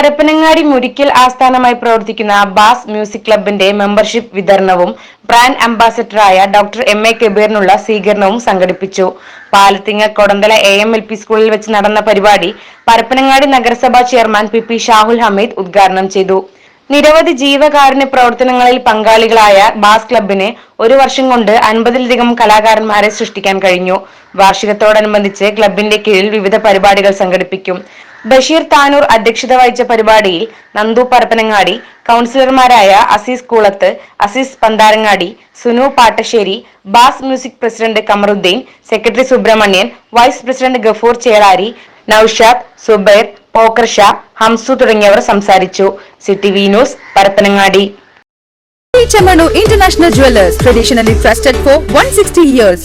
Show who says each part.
Speaker 1: പരപ്പനങ്ങാടി മുരിക്കൽ ആസ്ഥാനമായി പ്രവർത്തിക്കുന്ന bass music ക്ലബിന്റെ മെമ്പർഷിപ്പ് വിതരണവും ബ്രാൻഡ് അംബാസഡറായ ഡോക്ടർ എം എ കബീറിനുള്ള സ്വീകരണവും സംഘടിപ്പിച്ചു. Palathinga Kodanthala A M L P സ്കൂളിൽ വെച്ച് നടന്ന പരിപാടി പരപ്പനങ്ങാടി നഗരസഭാ chairman P P Shahul Hameed ഉദ്ഘാടനം ചെയ്തു. നിരവധി ജീവകാരുണ്യ പ്രവർത്തനങ്ങളിൽ പങ്കാളികളായ ബാസ് ക്ലബിന് ഒരു വർഷം കൊണ്ട് അൻപതിലധികം കലാകാരന്മാരെ സൃഷ്ടിക്കാൻ കഴിഞ്ഞു. വാർഷികത്തോടനുബന്ധിച്ച് ക്ലബിന്റെ കീഴിൽ വിവിധ പരിപാടികൾ സംഘടിപ്പിക്കും. ബഷീർ താനൂർ അധ്യക്ഷത വഹിച്ച പരിപാടിയിൽ നന്ദു പരപ്പനങ്ങാടി കൗൺസിലർമാരായ Azeez Koolath Azeez Pantharangadi Sunu Pattasseri bass music president Kamaruddin secretary Subrahmanyan vice president Gafoor Chelari Noushad Subair Pokker Sha Hamsu തുടങ്ങിയവർ സംസാരിച്ചു city V news Parappanangadi
Speaker 2: international International Jewelers, traditionally trusted for 160 years.